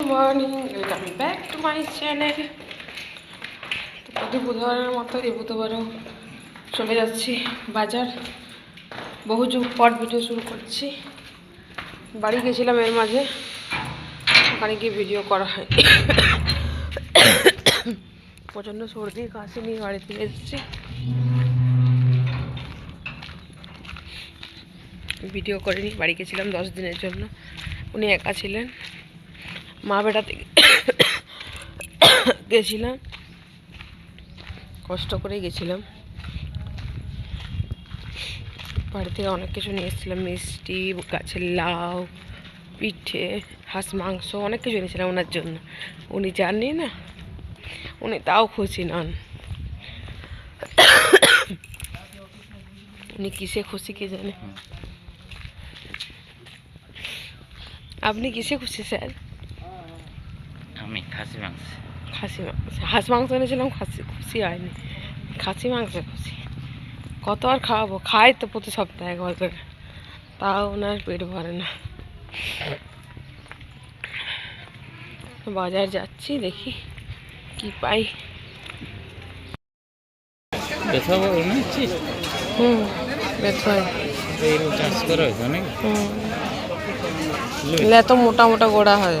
Morning বুধবারের মতো এই বুধবারও চলে যাচ্ছি বাজার। বহু যুগ পর ভিডিও শুরু করছি। বাড়ি গেছিলাম এর মাঝে। ওখানে গিয়ে ভিডিও করা হয়। প্রচণ্ড সর্দি, কাশি নিয়ে বাড়ি ফিরে এসেছি। ভিডিও করিনি, বাড়ি গেছিলাম দশ দিনের জন্য। উনি একা ছিলেন। মা বেটাতে গেছিলাম। কষ্ট করেই গেছিলাম। বাড়ি থেকে অনেক কিছু নিয়ে এসেছিলাম মিষ্টি গাছের লাউ পিঠে হাঁস মাংস অনেক কিছু এনেছিলাম ওনার জন্য। উনি জাননি না? উনি তাও খুশি নন। উনি কিসে খুশি কে জানে? আপনি কিসে খুশি স্যার? খাসি মাংস। খাসি মাংস। হাঁস মাংস এনেছিলাম খাসি খুশি হয়নি। খাসি মাংস খুশি। কত আর খাওয়াবো? খাই তো প্রতি সপ্তাহে একবার করে। তাও ওনার পেট ভরে না। বাজার যাচ্ছি দেখি কি পাই। হুম এত মোটা মোটা গোড়া হয়।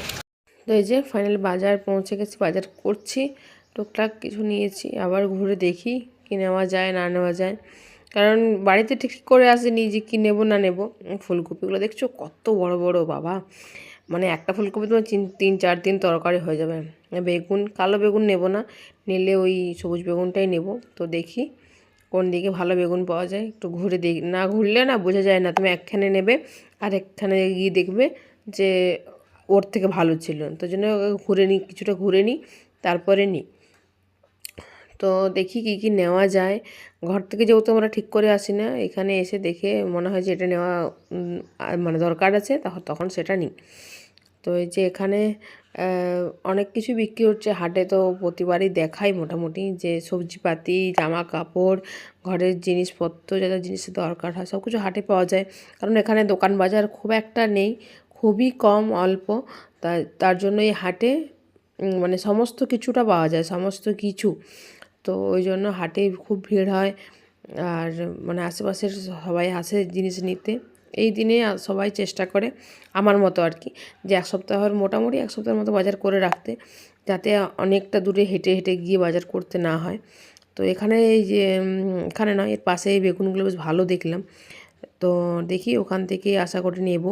তো এই যে ফাইনাল বাজার পৌঁছে গেছি, বাজার করছি। টুকটাক কিছু নিয়েছি, আবার ঘুরে দেখি কি নেওয়া যায়, না নেওয়া যায়। কারণ বাড়িতে ঠিক করে আসিনি যে কী নেব, না নেব। ফুলকপিগুলো দেখছ কত বড় বড়, বাবা। মানে একটা ফুলকপি তোমার তিন তিন, চার দিন তরকারি হয়ে যাবে। বেগুন, কালো বেগুন নেব না, নিলে ওই সবুজ বেগুনটাই নেব। তো দেখি কোন দিকে ভালো বেগুন পাওয়া যায়, একটু ঘুরে দেখি। না ঘুরলে না বোঝা যায় না, তুমি একখানে নেবে আর একখানে গিয়ে দেখবে যে ওর থেকে ভালো ছিল। তো জন্য ঘুরে নিই, কিছুটা ঘুরে নিই, তারপরে নিই। তো দেখি কি কি নেওয়া যায়। ঘর থেকে যেহেতু আমরা ঠিক করে আসি না, এখানে এসে দেখে মনে হয় যে এটা নেওয়া মানে দরকার আছে তখন তখন সেটা নিই। তো এই যে এখানে অনেক কিছু বিক্রি হচ্ছে। হাটে তো প্রতিবারই দেখাই মোটামুটি যে সবজিপাতি জামা কাপড় ঘরের জিনিসপত্র, যা যা জিনিসের দরকার হয় সব কিছু হাটে পাওয়া যায়। কারণ এখানে দোকান বাজার খুব একটা নেই। খুবই কম অল্প। তা, তার জন্য এই হাটে মানে সমস্ত কিছুটা পাওয়া যায়, সমস্ত কিছু। তো ওই জন্য হাটে খুব ভিড় হয়। আর মানে আশেপাশের সবাই আসে জিনিস নিতে। এই দিনে সবাই চেষ্টা করে আমার মতো আর কি, যে এক সপ্তাহের মোটামুটি এক সপ্তাহের মতো বাজার করে রাখতে, যাতে অনেকটা দূরে হেঁটে হেঁটে গিয়ে বাজার করতে না হয়। তো এখানে এই যে এখানে নয়, এর পাশে এই বেগুনগুলো বেশ ভালো দেখলাম। তো দেখি ওখান থেকে আশা করে নেব।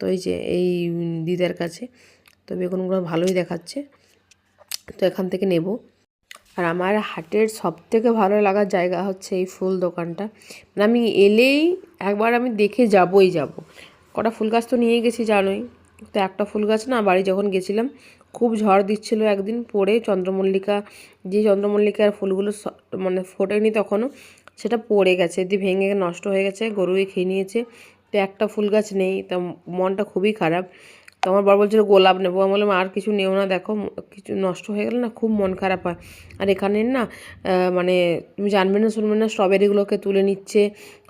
তো এই যে এই দিদার কাছে। তো বেগুনগুলো ভালোই দেখাচ্ছে। তো এখান থেকে নেব। আর আমার হাটের সব থেকে ভালো লাগার জায়গা হচ্ছে এই ফুল দোকানটা। মানে আমি এলেই একবার আমি দেখে যাবই যাব। কটা ফুল গাছ তো নিয়ে গেছি, জানোই। তো একটা ফুল গাছ না, বাড়ি যখন গেছিলাম, খুব ঝড় দিচ্ছিল একদিন পড়ে চন্দ্রমল্লিকা। যে চন্দ্রমল্লিকার ফুলগুলো মানে ফোটেনি তখনও, সেটা পড়ে গেছে। দিয়ে ভেঙে নষ্ট হয়ে গেছে গরুয়ে খেয়ে নিয়েছে। তো একটা ফুল গাছ নেই, তা মনটা খুবই খারাপ। তো আমার বর বলছিল, গোলাপ নেব। আমি বললাম, আর কিছু নেও না, দেখো, কিছু নষ্ট হয়ে গেলে না খুব মন খারাপ হয়। আর এখানে না মানে তুমি জানবে না, শুনবে না স্ট্রবেরিগুলোকে তুলে নিচ্ছে,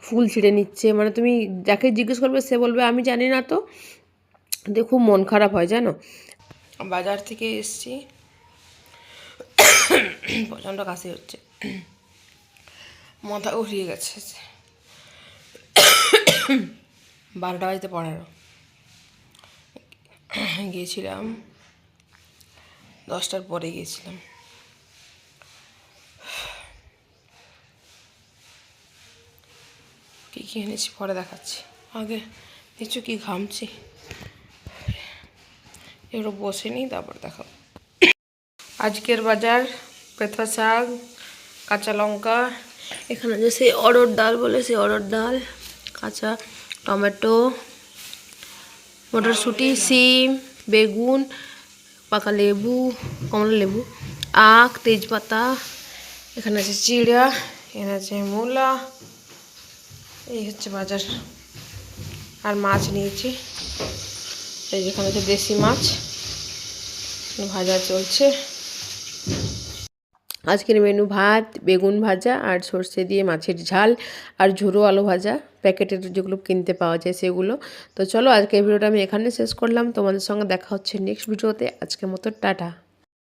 ফুল ছিঁড়ে নিচ্ছে। মানে তুমি যাকে জিজ্ঞেস করবে, সে বলবে, আমি জানি না তো। দিয়ে খুব মন খারাপ হয়, জানো? বাজার থেকে এসছি। প্রচণ্ড কাশি হচ্ছে। মাথা উঠিয়ে গেছে। বারোটা বাজতে পনেরো। গিয়েছিলাম, দশটার পরে গিয়েছিলাম। কী কী এনেছি পরে দেখাচ্ছি। আগে কিছু কি ঘামছি। এগুলো বসে নিই, তারপর দেখাবো। আজকের বাজার, পেথা শাক, কাঁচা লঙ্কা। এখানে যে সেই অরড় ডাল বলে, সেই অরড় ডাল, কাঁচা টমেটো, মটরশুঁটি, সিম, বেগুন, পাকা লেবু, কমলা লেবু, আখ, তেজপাতা, এখানে আছে চিড়া, এখানে আছে মূলা, এই হচ্ছে বাজার। আর মাছ নিয়েছি। এই যেখানে আছে দেশি মাছ। ভাজা চলছে। আজকের মেনু ভাত, বেগুন ভাজা, আর সর্ষে দিয়ে মাছের ঝাল, আর ঝুরো আলু ভাজা। প্যাকেটের যেগুলো কিনতে পাওয়া যায় সেগুলো। তো চলো আজকে ভিডিওটা আমি এখানে শেষ করলাম। তোমাদের সঙ্গে দেখা হচ্ছে নেক্সট ভিডিওতে। আজকের মতো টাটা।